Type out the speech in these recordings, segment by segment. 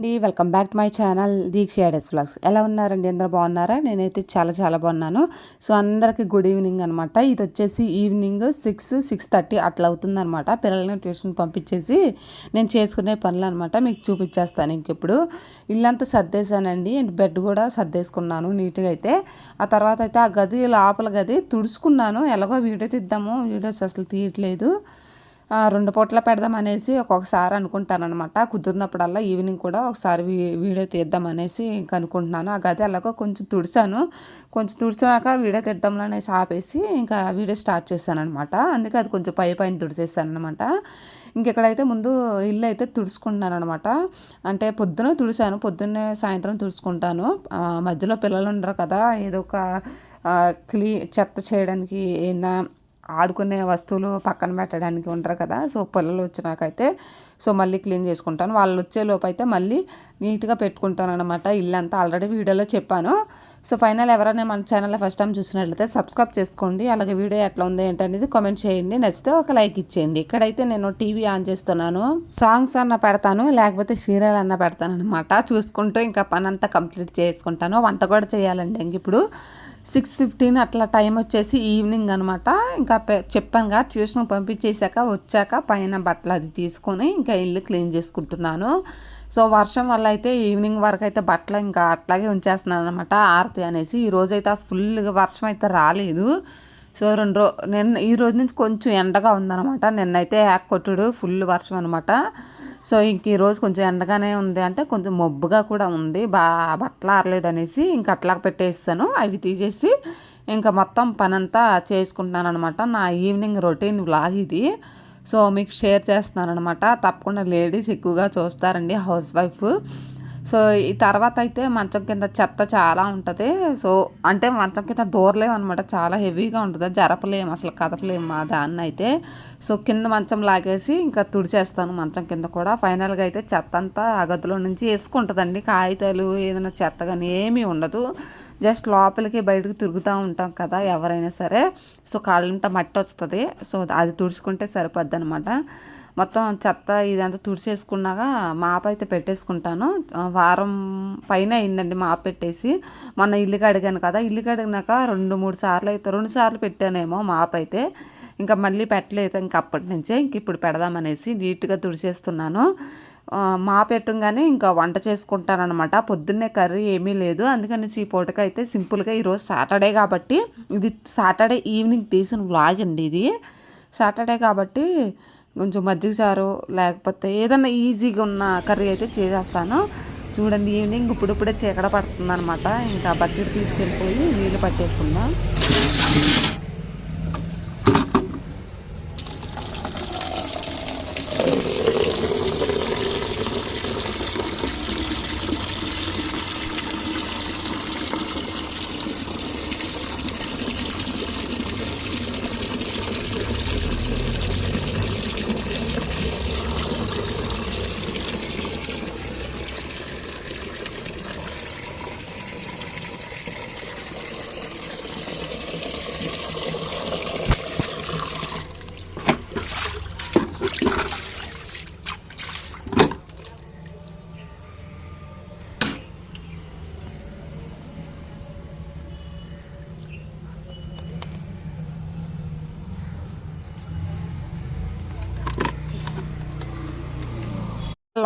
అండి welcome back to my channel Deeksha యాడెస్ blogs ఎలా ఉన్నారండి? అందరూ బాగున్నారా? నేనైతే చాలా చాలా బాగున్నాను. సో అందరికీ గుడ్ ఈవినింగ్ అనమాట ఇది వచ్చేసి ఈవినింగ్ సిక్స్ సిక్స్ థర్టీ అట్లా అవుతుందనమాట పిల్లల్ని ట్యూషన్ పంపించేసి నేను చేసుకునే పనులు అనమాట మీకు చూపించేస్తాను ఇంకెప్పుడు ఇల్లంతా సర్దేశానండి. బెడ్ కూడా సర్దేసుకున్నాను నీట్గా అయితే. ఆ తర్వాత అయితే ఆ గది లోపల గది తుడుచుకున్నాను. ఎలాగో వీడియో తీద్దాము. వీడియోస్ అసలు తీయట్లేదు. రెండు పూట్ల పెడదాం అనేసి ఒక్కొక్కసారి అనుకుంటానమాట కుదిరినప్పుడల్లా ఈవినింగ్ కూడా ఒకసారి వీడియో తీద్దాం అనేసి ఇంక అనుకుంటున్నాను ఆ గది అలాగో కొంచెం తుడిచాను. కొంచెం తుడిచినాక వీడియో తీద్దాంలో అనేసి ఆపేసి ఇంకా వీడియో స్టార్ట్ చేశాను అనమాట అందుకే అది కొంచెం పై పైన తుడిచేస్తాను అనమాట ఇంకెక్కడైతే ముందు ఇల్లు అయితే తుడుచుకుంటున్నాను అనమాట అంటే పొద్దున తుడిచాను. పొద్దున్నే సాయంత్రం తుడుచుకుంటాను. మధ్యలో పిల్లలు ఉండరు కదా. ఏదో ఒక క్లీ చెత్త చేయడానికి ఏదైనా ఆడుకునే వస్తువులు పక్కన పెట్టడానికి ఉంటారు కదా. సో పిల్లలు వచ్చినాకైతే సో మళ్ళీ క్లీన్ చేసుకుంటాను. వాళ్ళు వచ్చేలోపు అయితే మళ్ళీ నీట్గా పెట్టుకుంటాను అనమాట ఇల్లంతా ఆల్రెడీ వీడియోలో చెప్పాను. సో ఫైనల్ ఎవరైనా మన ఛానల్లో ఫస్ట్ టైం చూసినట్లయితే సబ్స్క్రైబ్ చేసుకోండి. అలాగే వీడియో ఎట్లా ఉంది ఏంటనేది కామెంట్ చేయండి. నచ్చితే ఒక లైక్ ఇచ్చేయండి. ఇక్కడైతే నేను టీవీ ఆన్ చేస్తున్నాను. సాంగ్స్ అన్న పెడతాను లేకపోతే సీరియల్ అన్న పెడతాను అనమాట చూసుకుంటూ ఇంకా పని అంతా కంప్లీట్ చేసుకుంటాను. వంట కూడా చేయాలండి ఇంక ఇప్పుడు. సిక్స్ ఫిఫ్టీన్ అట్లా టైం వచ్చేసి ఈవినింగ్ అనమాట ఇంకా చెప్పానుగా ట్యూషన్ పంపించేశాక వచ్చాక పైన బట్టలు అది తీసుకొని ఇంకా ఇల్లు క్లీన్ చేసుకుంటున్నాను. సో వర్షం వల్ల అయితే ఈవినింగ్ వరకు అయితే బట్టలు ఇంకా అట్లాగే ఉంచేస్తున్నాను అనమాట ఆరతి అనేసి ఈరోజు అయితే ఫుల్గా వర్షం అయితే రాలేదు. సో రెండు రో నిన్న ఈ రోజు నుంచి కొంచెం ఎండగా ఉందన్నమాట. నిన్నైతే యాక్ కొట్టుడు ఫుల్ వర్షం అనమాట సో ఇంక ఈరోజు కొంచెం ఎండగానే ఉంది అంటే కొంచెం మబ్బుగా కూడా ఉంది. బా బట్టలు ఆరలేదు అనేసి ఇంక అట్లా పెట్టేస్తాను. అవి తీసేసి ఇంకా మొత్తం పనంతా చేసుకుంటున్నాను అనమాట నా ఈవినింగ్ రొటీన్ వ్లాగ్ ఇది. సో మీకు షేర్ చేస్తున్నాను అనమాట తప్పకుండా లేడీస్ ఎక్కువగా చూస్తారండి హౌస్ వైఫ్. సో ఈ తర్వాత అయితే మంచం కింద చెత్త చాలా ఉంటుంది. సో అంటే మంచం కింద దూరలేము అనమాట చాలా హెవీగా ఉంటుంది. జరపలేము అసలు కదపలేము మా దాన్ని అయితే. సో కింద మంచం లాగేసి ఇంకా తుడిచేస్తాను మంచం కింద కూడా. ఫైనల్గా అయితే చెత్త అంతా ఆ గదిలో నుంచి వేసుకుంటుందండి. కాగితాలు ఏదైనా చెత్త కానీ ఏమీ ఉండదు. జస్ట్ లోపలికి బయటకు తిరుగుతూ ఉంటాం కదా ఎవరైనా సరే. సో కాళ్ళంట మట్టి వస్తుంది. సో అది తుడుచుకుంటే సరిపోద్ది అనమాట మొత్తం చెత్త ఇదంతా తుడిచేసుకున్నాక మాప అయితే పెట్టేసుకుంటాను. వారం పైన అయిందండి మాప పెట్టేసి. మొన్న ఇల్లు కడిగాను కదా ఇల్లు కడిగినాక రెండు మూడు సార్లు అయితే రెండు సార్లు పెట్టానేమో మాప అయితే. ఇంకా మళ్ళీ పెట్టలేదు ఇంక అప్పటి నుంచే ఇంక ఇప్పుడు పెడదామనేసి నీట్గా తుడిచేస్తున్నాను మా పెట్టంగానే ఇంకా వంట చేసుకుంటానమాట పొద్దున్నే కర్రీ ఏమీ లేదు. అందుకని ఈ పూటకి అయితే సింపుల్గా ఈరోజు సాటర్డే కాబట్టి ఇది సాటర్డే ఈవినింగ్ తీసిన వ్లాగ్ అండి ఇది. సాటర్డే కాబట్టి కొంచెం మజ్జిగ చారు లేకపోతే ఏదన్నా ఈజీగా ఉన్న కర్రీ అయితే చేసేస్తాను. చూడండి ఈవినింగ్ ఇప్పుడిప్పుడే చీకడ పడుతుంది అనమాట ఇంకా బకెట్ తీసుకెళ్ళిపోయి నీళ్ళు పట్టేసుకుందాం.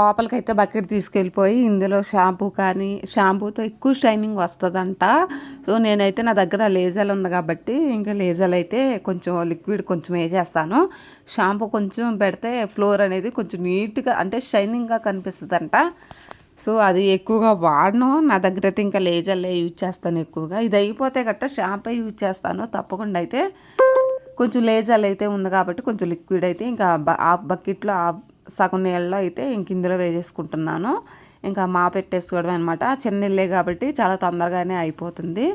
లోపలికైతే బకెట్ తీసుకెళ్ళిపోయి ఇందులో షాంపూ కానీ షాంపూతో ఎక్కువ షైనింగ్ వస్తుందంట. సో నేనైతే నా దగ్గర లేజల్ ఉంది కాబట్టి ఇంకా లేజల్ అయితే కొంచెం లిక్విడ్ కొంచెం వేసేస్తాను. షాంపూ కొంచెం పెడితే ఫ్లోర్ అనేది కొంచెం నీట్గా అంటే షైనింగ్గా కనిపిస్తుందంట. సో అది ఎక్కువగా వాడను. నా దగ్గర అయితే ఇంకా లేజర్లే యూజ్ చేస్తాను ఎక్కువగా. ఇది అయిపోతే గట్ట షాంపూ యూజ్ చేస్తాను. తప్పకుండా అయితే కొంచెం లేజల్ అయితే ఉంది కాబట్టి కొంచెం లిక్విడ్ అయితే ఇంకా ఆ బకెట్లో ఆ సగం నీళ్ళలో అయితే ఇంక ఇందులో వేసేసుకుంటున్నాను. ఇంకా మా పెట్టేసుకోవడం అనమాట చిన్న ఇల్లే కాబట్టి చాలా తొందరగానే అయిపోతుంది.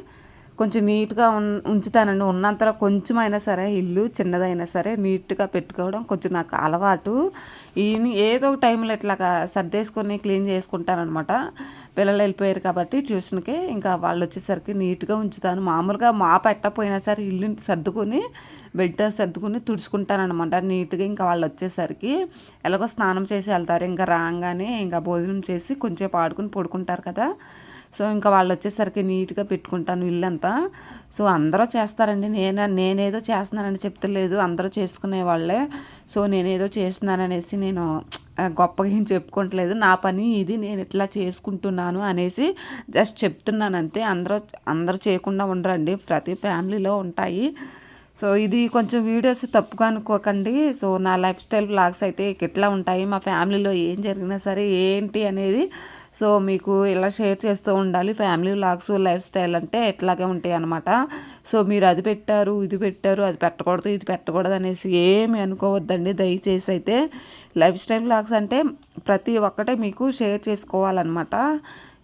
కొంచెం నీట్గా ఉన్ ఉంచుతానండి. ఉన్నంతలో కొంచెం అయినా సరే ఇల్లు చిన్నదైనా సరే నీట్గా పెట్టుకోవడం కొంచెం నాకు అలవాటు. ఈవినింగ్ ఏదో ఒక టైంలో ఇట్లాగా సర్దేసుకొని క్లీన్ చేసుకుంటానమాట పిల్లలు వెళ్ళిపోయారు కాబట్టి ట్యూషన్కి ఇంకా వాళ్ళు వచ్చేసరికి నీట్గా ఉంచుతాను. మామూలుగా మా పెట్టకపోయినా సరే ఇల్లు సర్దుకొని బెడ్ సర్దుకుని తుడుచుకుంటానమాట నీట్గా. ఇంకా వాళ్ళు వచ్చేసరికి ఎలాగో స్నానం చేసి వెళ్తారు. ఇంకా రాగానే ఇంకా భోజనం చేసి కొంచెం పాడుకుని పడుకుంటారు కదా. సో ఇంకా వాళ్ళు వచ్చేసరికి నీట్గా పెట్టుకుంటాను ఇల్లంతా. సో అందరూ చేస్తారండి. నేను నేనేదో చేస్తున్నానని చెప్తలేదు. అందరూ చేసుకునే వాళ్ళే. సో నేనేదో చేస్తున్నాననేసి నేను గొప్పగా ఏం చెప్పుకోవట్లేదు. నా పని ఇది నేను ఇట్లా చేసుకుంటున్నాను అనేసి జస్ట్ చెప్తున్నాను అంతే అందరూ అందరూ చేయకుండా ఉండరండి. ప్రతి ఫ్యామిలీలో ఉంటాయి. సో ఇది కొంచెం వీడియోస్ తప్పుగా అనుకోకండి. సో నా లైఫ్ స్టైల్ బ్లాగ్స్ అయితే ఎట్లా ఉంటాయి. మా ఫ్యామిలీలో ఏం జరిగినా సరే ఏంటి అనేది సో మీకు ఇలా షేర్ చేస్తూ ఉండాలి. ఫ్యామిలీ వ్లాగ్స్ లైఫ్ స్టైల్ అంటే ఎట్లాగే ఉంటాయి అనమాట సో మీరు అది పెట్టారు ఇది పెట్టారు అది పెట్టకూడదు ఇది పెట్టకూడదు అనేసి ఏమి అనుకోవద్దండి. దయచేసి అయితే లైఫ్ స్టైల్ వ్లాగ్స్ అంటే ప్రతి ఒక్కటే మీకు షేర్ చేసుకోవాలన్నమాట.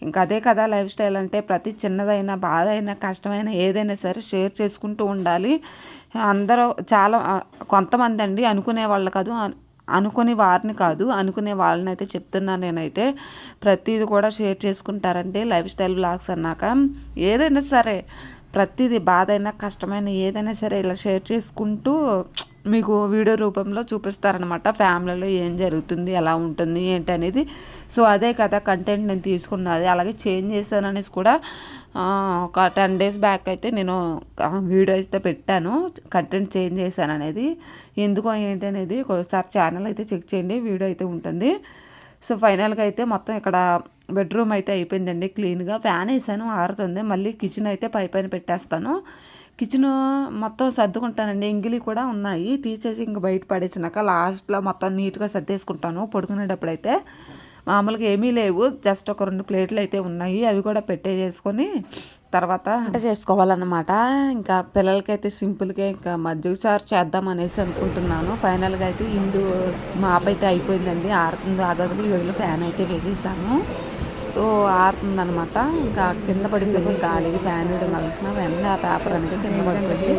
ఇంకా అదే కదా లైఫ్ స్టైల్ అంటే ప్రతి చిన్నదైనా బాధ అయినా కష్టమైన ఏదైనా సరే షేర్ చేసుకుంటూ ఉండాలి. అందరూ చాలా కొంతమంది అండి అనుకునే వాళ్ళు కాదు. అనుకునే వారిని కాదు అనుకునే వాళ్ళని అయితే చెప్తున్నాను నేనైతే. ప్రతిదీ కూడా షేర్ చేసుకుంటారండి లైఫ్ స్టైల్ బ్లాగ్స్ అన్నాక. ఏదైనా సరే ప్రతిదీ బాధ అయినా కష్టమైన ఏదైనా సరే ఇలా షేర్ చేసుకుంటూ మీకు వీడియో రూపంలో చూపిస్తారనమాట ఫ్యామిలీలో ఏం జరుగుతుంది ఎలా ఉంటుంది ఏంటి అనేది సో అదే కదా కంటెంట్ నేను తీసుకున్నది. అలాగే చేంజ్ చేశాననేసి కూడా ఒక టెన్ డేస్ బ్యాక్ అయితే నేను వీడియో అయితే పెట్టాను కంటెంట్ చేంజ్ చేశాను అనేది. ఎందుకో ఏంటి అనేది ఒకసారి ఛానల్ అయితే చెక్ చేయండి వీడియో అయితే ఉంటుంది. సో ఫైనల్గా అయితే మొత్తం ఇక్కడ బెడ్రూమ్ అయితే అయిపోయిందండి క్లీన్గా. ఫ్యాన్ వేసాను ఆరుతుంది. మళ్ళీ కిచెన్ అయితే పై పైన పెట్టేస్తాను. కిచెన్ మొత్తం సర్దుకుంటానండి ఎంగిలి కూడా ఉన్నాయి. తీసేసి ఇంక బయట పడేసినాక లాస్ట్లో మొత్తం నీట్గా సర్దేసుకుంటాను పడుకునేటప్పుడు అయితే మామూలుగా ఏమీ లేవు. జస్ట్ ఒక రెండు ప్లేట్లు అయితే ఉన్నాయి. అవి కూడా పెట్టేసేసుకొని తర్వాత వంట చేసుకోవాలన్నమాట. ఇంకా పిల్లలకైతే సింపుల్గా ఇంకా మజ్జిగ చారు చేద్దాం అనేసి అనుకుంటున్నాను. ఫైనల్గా అయితే ఇండు మాపైతే అయితే అయిపోయిందండి. ఆరుతుంది ఆగదు. ఈ ఫ్యాన్ అయితే వేసేసాను. సో ఆరుతుందనమాట ఇంకా కింద పడిపోయింది గాలికి ఫ్యాన్ వేయడం వెంటనే ఆ పేపర్ అనేది కింద పడిపోయింది.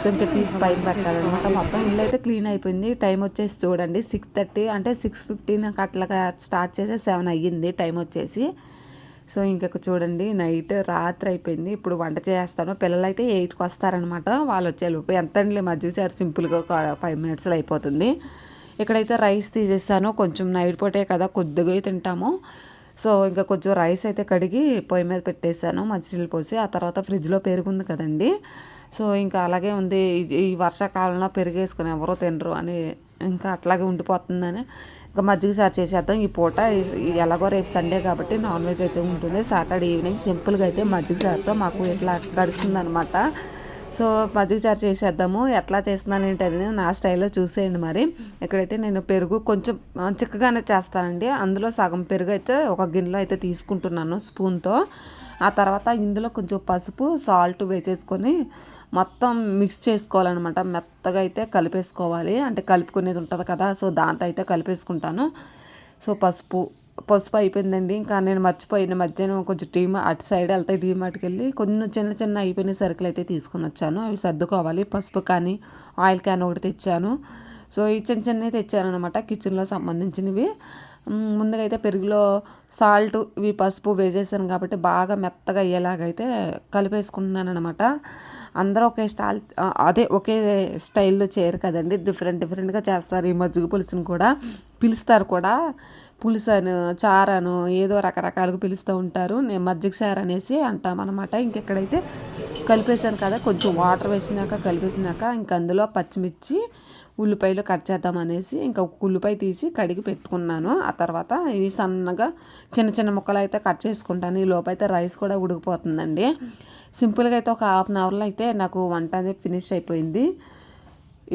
సో ఇంకా తీసి పైన పెట్టాలన్నమాట. మొత్తం ఇల్లు అయితే క్లీన్ అయిపోయింది. టైం వచ్చేసి చూడండి సిక్స్ థర్టీ అంటే సిక్స్ ఫిఫ్టీన్ అట్లాగా స్టార్ట్ చేసి సెవెన్ అయ్యింది టైం వచ్చేసి. సో ఇంకొక చూడండి నైట్ రాత్రి అయిపోయింది. ఇప్పుడు వంట చేస్తాను. పిల్లలు అయితే ఎయిట్కి వస్తారనమాట వాళ్ళు వచ్చేలోపు ఎంత అండి? మధ్య సార్ సింపుల్గా ఫైవ్ మినిట్స్లో అయిపోతుంది. ఇక్కడైతే రైస్ తీసేస్తాను. కొంచెం నైట్ పూటే కదా కొద్దిగా తింటాము. సో ఇంకా కొంచెం రైస్ అయితే కడిగి పొయ్యి మీద పెట్టేశాను మంచినీళ్ళు పోసి. ఆ తర్వాత ఫ్రిడ్జ్లో పెరుగుంది కదండి. సో ఇంకా అలాగే ఉంది. ఈ వర్షాకాలంలో పెరిగేసుకుని ఎవరో తినరు అని ఇంకా అట్లాగే ఉండిపోతుందని ఇంకా మజ్జిగ సార్ చేసేద్దాం. ఈ పూట ఎలాగో రేపు సండే కాబట్టి నాన్ వెజ్ అయితే ఉంటుంది. సాటర్డే ఈవినింగ్ సింపుల్గా అయితే మజ్జిగ సార్తో మాకు ఇట్లా గడుస్తుంది అనమాట సో మజ్జిగ చారు చేసేద్దాము. ఎట్లా చేస్తున్నాను ఏంటని నా స్టైల్లో చూసేయండి మరి. ఇక్కడైతే నేను పెరుగు కొంచెం చిక్కగానే చేస్తానండి. అందులో సగం పెరుగు అయితే ఒక గిన్నెలో అయితే తీసుకుంటున్నాను స్పూన్తో. ఆ తర్వాత ఇందులో కొంచెం పసుపు సాల్ట్ వేసేసుకొని మొత్తం మిక్స్ చేసుకోవాలన్నమాట. మెత్తగా అయితే కలిపేసుకోవాలి. అంటే కలుపుకునేది ఉంటుంది కదా సో దాంతో అయితే కలిపేసుకుంటాను. సో పసుపు పసుపు అయిపోయిందండి. ఇంకా నేను మర్చిపోయిన మధ్యాహ్నం కొంచెం టీమ్ అటు సైడ్ వెళ్తే డీమార్ట్కి వెళ్ళి కొన్ని చిన్న చిన్న అయిపోయిన సరుకులు అయితే తీసుకొని వచ్చాను. అవి సర్దుకోవాలి. పసుపు కానీ ఆయిల్ క్యాన్ ఒకటి తెచ్చాను. సో ఈ చిన్న చిన్నవి తెచ్చాను అనమాట కిచెన్లో సంబంధించినవి. ముందుగా అయితే పెరుగులో సాల్ట్ ఇవి పసుపు వేసేసాను కాబట్టి బాగా మెత్తగా అయ్యేలాగైతే కలిపేసుకున్నాను అనమాట అందరూ ఒకే స్టైల్ అదే ఒకే స్టైల్లో చేయరు కదండి. డిఫరెంట్ డిఫరెంట్గా చేస్తారు ఈ మజ్జిగ పులుసుని కూడా. పిలుస్తారు కూడా. పులుసను చారను ఏదో రకరకాలుగా పిలుస్తూ ఉంటారు. నేను మజ్జిగ చారు అనేసి అంటామన్నమాట ఇంకెక్కడైతే కలిపేసాను కదా కొంచెం వాటర్ వేసినాక కలిపేసినాక ఇంక అందులో పచ్చిమిర్చి ఉల్లిపాయలు కట్ చేద్దాం అనేసి ఇంకా ఉల్లిపాయ తీసి కడిగి పెట్టుకున్నాను. ఆ తర్వాత ఇవి సన్నగా చిన్న చిన్న ముక్కలు అయితే కట్ చేసుకుంటాను. ఈ లోపైతే రైస్ కూడా ఉడికిపోతుందండి. సింపుల్గా అయితే ఒక హాఫ్ అన్ అవర్లో అయితే నాకు వంట అనేది ఫినిష్ అయిపోయింది.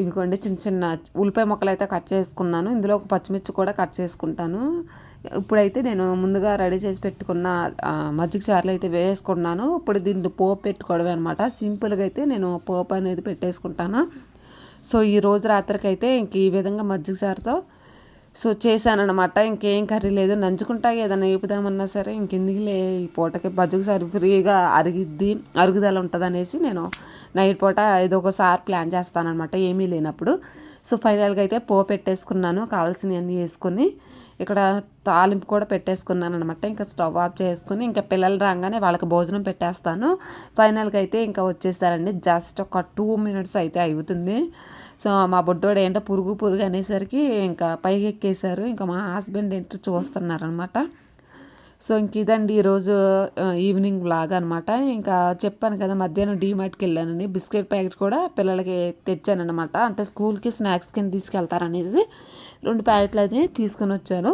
ఇవి కొండి చిన్న చిన్న ఉల్లిపాయ ముక్కలు అయితే కట్ చేసుకున్నాను. ఇందులో ఒక పచ్చిమిర్చి కూడా కట్ చేసుకుంటాను. ఇప్పుడైతే నేను ముందుగా రెడీ చేసి పెట్టుకున్న మజ్జిగ చారులు అయితే వేసుకున్నాను. ఇప్పుడు దీన్ని పోపు పెట్టుకోవడమే అనమాట సింపుల్గా అయితే నేను పోపు అనేది పెట్టేసుకుంటాను. సో ఈ రోజు రాత్రికి అయితే ఇంక ఈ విధంగా మజ్జిగ చారుతో సో చేశానమాట ఇంకేం కర్రీ లేదు. నంచుకుంటా ఏదైనా వేపుదామన్నా సరే ఇంకెందుకులే ఈ పూటకి బజ్జుకు సరి ఫ్రీగా అరిగిద్ది అరుగుదల ఉంటుంది అనేసి నేను నైట్ పూట ఇది ఒకసారి ప్లాన్ చేస్తానమాట ఏమీ లేనప్పుడు. సో ఫైనల్గా అయితే పో పెట్టేసుకున్నాను. కావాల్సినవన్నీ వేసుకొని ఇక్కడ తాలింపు కూడా పెట్టేసుకున్నాను అనమాట ఇంకా స్టవ్ ఆఫ్ చేసుకుని ఇంకా పిల్లలు రాగానే వాళ్ళకి భోజనం పెట్టేస్తాను. ఫైనల్గా అయితే ఇంకా వచ్చేసారండి. జస్ట్ ఒక టూ మినిట్స్ అయితే అవుతుంది సో మా బొడ్డోడు ఏంటో పురుగు పురుగు అనేసరికి ఇంకా పైకి ఎక్కేశారు ఇంకా మా హస్బెండ్ ఏంటో చూస్తున్నారనమాట సో ఇంక ఇదండి ఈరోజు ఈవినింగ్ బ్లాగ్ అనమాట ఇంకా చెప్పాను కదా మధ్యాహ్నం డీమార్ట్కి వెళ్ళానని. బిస్కెట్ ప్యాకెట్ కూడా పిల్లలకి తెచ్చానమాట అంటే స్కూల్కి స్నాక్స్ కింద తీసుకెళ్తారనేసి రెండు ప్యాకెట్లు అది తీసుకొని వచ్చాను.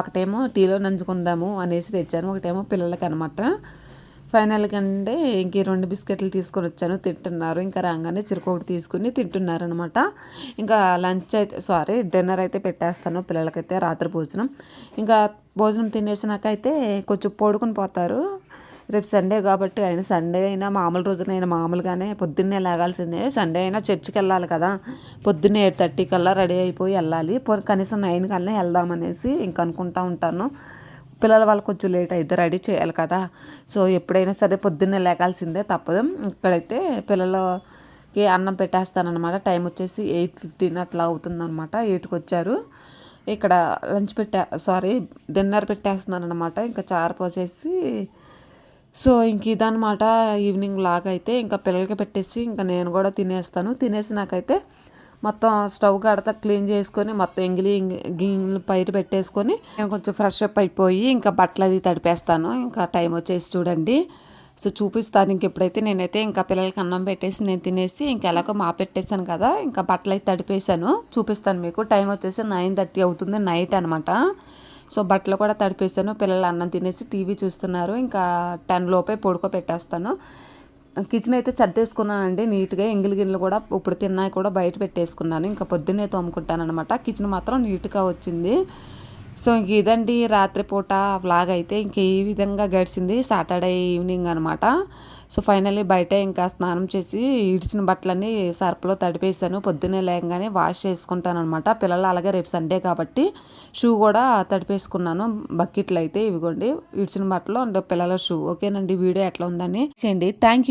ఒకటేమో టీలో నంచుకుందాము అనేసి తెచ్చాను. ఒకటేమో పిల్లలకి అనమాట ఫైనల్గా అంటే ఇంక రెండు బిస్కెట్లు తీసుకొని వచ్చాను తింటున్నారు. ఇంకా రాగానే చిరుకోటి తీసుకుని తింటున్నారు అనమాట ఇంకా లంచ్ అయితే సారీ డిన్నర్ అయితే పెట్టేస్తాను పిల్లలకైతే రాత్రి భోజనం. ఇంకా భోజనం తినేసినాకైతే కొంచెం పొడుకుని పోతారు. రేపు సండే కాబట్టి అయినా సండే అయినా మామూలు రోజునైనా మామూలుగానే పొద్దున్నే లేగాల్సిందే. సండే అయినా చర్చికి వెళ్ళాలి కదా. పొద్దున్నే ఎయిట్ థర్టీ కల్లా రెడీ అయిపోయి వెళ్ళాలి. కనీసం నైన్ కల్లా వెళ్దామనేసి ఇంక అనుకుంటా ఉంటాను. పిల్లల వాళ్ళు కొంచెం లేట్ అయితే రెడీ చేయాలి కదా. సో ఎప్పుడైనా సరే పొద్దున్నే లేకాల్సిందే తప్పదు. ఇక్కడైతే పిల్లలకి అన్నం పెట్టేస్తానమాట టైం వచ్చేసి ఎయిట్ ఫిఫ్టీన్ అట్లా అవుతుందన్నమాట. ఎయిట్కి వచ్చారు. ఇక్కడ లంచ్ పెట్టా సారీ డిన్నర్ పెట్టేస్తున్నాను అనమాట ఇంకా చారు పోసేసి సో ఇంక ఇదనమాట ఈవినింగ్ లాగా అయితే ఇంకా పిల్లలకి పెట్టేసి ఇంకా నేను కూడా తినేస్తాను. తినేసి నాకైతే మొత్తం స్టవ్ కడతా క్లీన్ చేసుకొని మొత్తం ఎంగిలి గింగిలు పైరు పెట్టేసుకొని నేను కొంచెం ఫ్రెష్ అప్ అయిపోయి ఇంకా బట్టలు అది తడిపేస్తాను. ఇంకా టైం వచ్చేసి చూడండి. సో చూపిస్తాను ఇంక ఎప్పుడైతే నేనైతే ఇంకా పిల్లలకి అన్నం పెట్టేసి నేను తినేసి ఇంకా ఎలాగో మా పెట్టేశాను కదా ఇంకా బట్టలు అయితే తడిపేశాను. చూపిస్తాను మీకు. టైం వచ్చేసి నైన్ థర్టీ అవుతుంది నైట్ అనమాట సో బట్టలు కూడా తడిపేశాను. పిల్లలు అన్నం తినేసి టీవీ చూస్తున్నారు. ఇంకా టెన్ లోపే పొడుకో పెట్టేస్తాను కిచెన్ అయితే సర్దేసుకున్నానండి. నీట్గా ఎంగిలి గిన్నెలు కూడా ఇప్పుడు తిన్నాయి కూడా బయట పెట్టేసుకున్నాను. ఇంకా పొద్దున్నే తోముకుంటాను అనమాట కిచెన్ మాత్రం నీట్గా వచ్చింది. సో ఇంక ఇదండి రాత్రిపూట వ్లాగ్ అయితే. ఇంక ఈ విధంగా గడిచింది సాటర్డే ఈవినింగ్ అనమాట సో ఫైనల్లీ బయట ఇంకా స్నానం చేసి ఇడిచిన బట్టలన్నీ సర్పులో తడిపేసాను. పొద్దున్నే లేకగానే వాష్ చేసుకుంటాను అనమాట పిల్లలు అలాగే రేపు సండే కాబట్టి షూ కూడా తడిపేసుకున్నాను. బకెట్లు అయితే ఇవిగోండి. ఇడిచిన బట్టలు అంటే పిల్లల షూ. ఓకేనండి వీడియో ఎట్లా ఉందని చేయండి. Thank you.